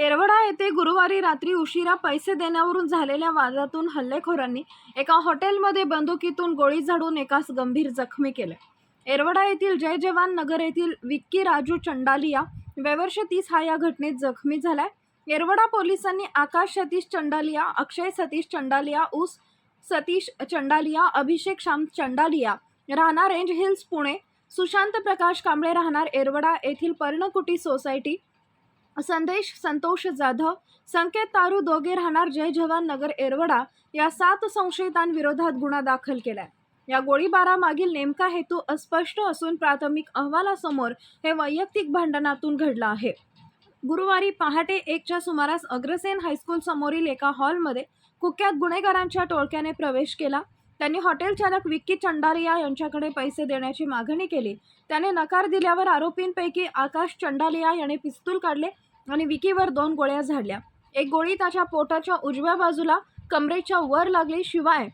येरवडा येथे गुरुवारी रात्री उशिरा पैसे देण्यावरून झालेल्या वादातून हल्लेखोरांनी एका हॉटेलमध्ये बंदुकीतून गोळी झाडून एकास गंभीर जखमी केले. येरवडा येथील जय जवान नगर येथील विक्की राजू चंडालिया वेवर्ष तीस हा या घटनेत जखमी झालाय. येरवडा पोलिसांनी आकाश सतीश चंडालिया अक्षय सतीश चंडालिया ऊस सतीश चंडालिया अभिषेक श्याम चंडालिया राहणार रेंज हिल्स पुणे सुशांत प्रकाश कांबळे राहणार येरवडा येथील पर्णकुटी सोसायटी संदेश संतोष जाधव संकेत तारू दोघे राहणार जय जवान नगर एरवडा या सात संशयितांविरोधात गुन्हा दाखल केलाय. या गोळीबारामागील नेमका हेतू अस्पष्ट असून प्राथमिक अहवालासमोर हे वैयक्तिक भांडणातून घडलं आहे. गुरुवारी पहाटे एकच्या सुमारास अग्रसेन हायस्कूल समोरील एका हॉलमध्ये कुख्यात गुन्हेगारांच्या टोळक्याने प्रवेश केला. त्यांनी हॉटेल चालक विक्की चंडालिया यांच्याकडे पैसे देण्याची मागणी केली. त्याने नकार दिल्यावर आरोपींपैकी आकाश चंडालिया याने पिस्तूल काढले आणि विकीवर दोन गोळ्या झाडल्या. एक गोळी त्याच्या पोटाच्या उजव्या बाजूला कमरेच्या वर लागली शिवाय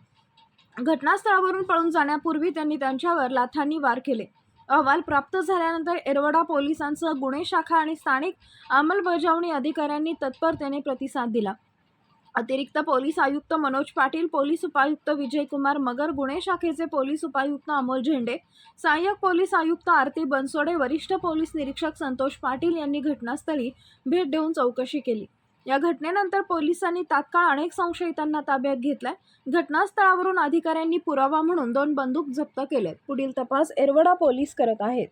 घटनास्थळावरून पळून जाण्यापूर्वी त्यांनी त्यांच्यावर लाथांनी वार केले. अहवाल प्राप्त झाल्यानंतर एरवडा पोलिसांसह गुन्हे शाखा आणि स्थानिक अंमलबजावणी अधिकाऱ्यांनी तत्परतेने प्रतिसाद दिला. अतिरिक्त पोलीस आयुक्त मनोज पाटील पोलीस उपायुक्त विजयकुमार मगर गुन्हे शाखेचे पोलीस उपायुक्त अमोल झेंडे सहाय्यक पोलीस आयुक्त आरती बनसोडे वरिष्ठ पोलीस निरीक्षक संतोष पाटील यांनी घटनास्थळी भेट देऊन चौकशी केली. या घटनेनंतर पोलिसांनी तात्काळ अनेक संशयितांना ताब्यात घेतलाय. घटनास्थळावरून अधिकाऱ्यांनी पुरावा म्हणून दोन बंदूक जप्त केलेत. पुढील तपास एरवडा पोलीस करत आहेत.